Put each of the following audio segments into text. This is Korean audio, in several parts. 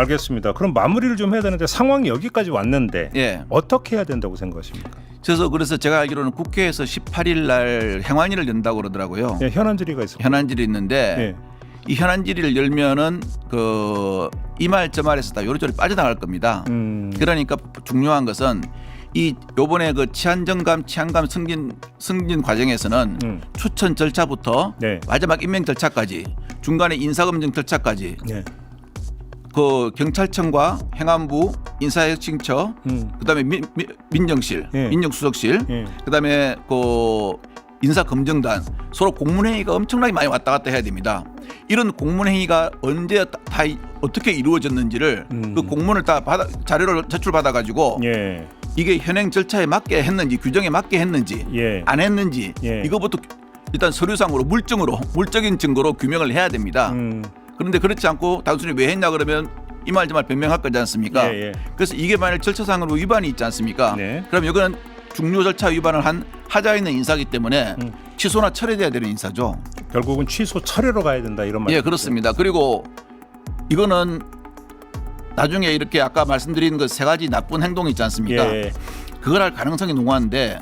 알겠습니다. 그럼 마무리를 좀 해야 되는데 상황이 여기까지 왔는데 예. 어떻게 해야 된다고 생각하십니까? 그래서 그래서 제가 알기로는 국회에서 18일 날 행안위를 연다고 그러더라고요. 예, 현안 질의가 있습니다. 현안질이 있는데 예. 이 현안 질의를 열면은 그 이말 저말에서 다 요리조리 빠져나갈 겁니다. 음, 그러니까 중요한 것은 이 요번에 그 치안정감 치안감 승진 승진 과정에서는 음, 추천 절차부터 네. 마지막 임명 절차까지 중간에 인사검증 절차까지 예. 그 경찰청과 행안부 인사혁신처 음, 그다음에 민, 민, 민정실 예. 민정수석실 예. 그다음에 그 인사검증단 서로 공문회의가 엄청나게 많이 왔다 갔다 해야 됩니다. 이런 공문회의가 언제 다, 다 이- 어떻게 이루어졌는지를 음. 그 공문을 다 받아 자료를 제출 받아 가지고 예. 이게 현행 절차에 맞게 했는지 규정에 맞게 했는지 예. 안 했는지 예. 이거부터 일단 서류상으로 물증으로 물적인 증거로 규명을 해야 됩니다. 음, 그런데 그렇지 않고 단순히 왜 했냐 그러면 이 말 저말 변명할 거지 않습니까? 예, 예. 그래서 이게 만약 절차상으로 위반이 있지 않습니까? 네. 그럼 이거는 중요 절차 위반을 한 하자 있는 인사기 때문에 음. 취소나 철회돼야 되는 인사죠. 결국은 취소 철회로 가야 된다 이런 말. 예, 그렇습니다. 그리고 이거는 나중에 이렇게 아까 말씀드린 그 세 가지 나쁜 행동이 있지 않습니까? 예. 그걸 할 가능성이 농후한데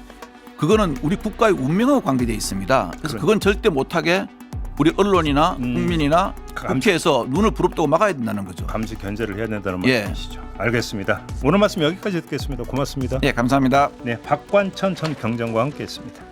그거는 우리 국가의 운명하고 관계되어 있습니다. 그래서 그래. 그건 절대 못하게 우리 언론이나 음. 국민이나 감- 국회에서 눈을 부릅뜨고 막아야 된다는 거죠. 감시 견제를 해야 된다는 예. 말씀이시죠. 알겠습니다. 오늘 말씀 여기까지 듣겠습니다. 고맙습니다. 예, 감사합니다. 네, 박관천 전 경장과 함께했습니다.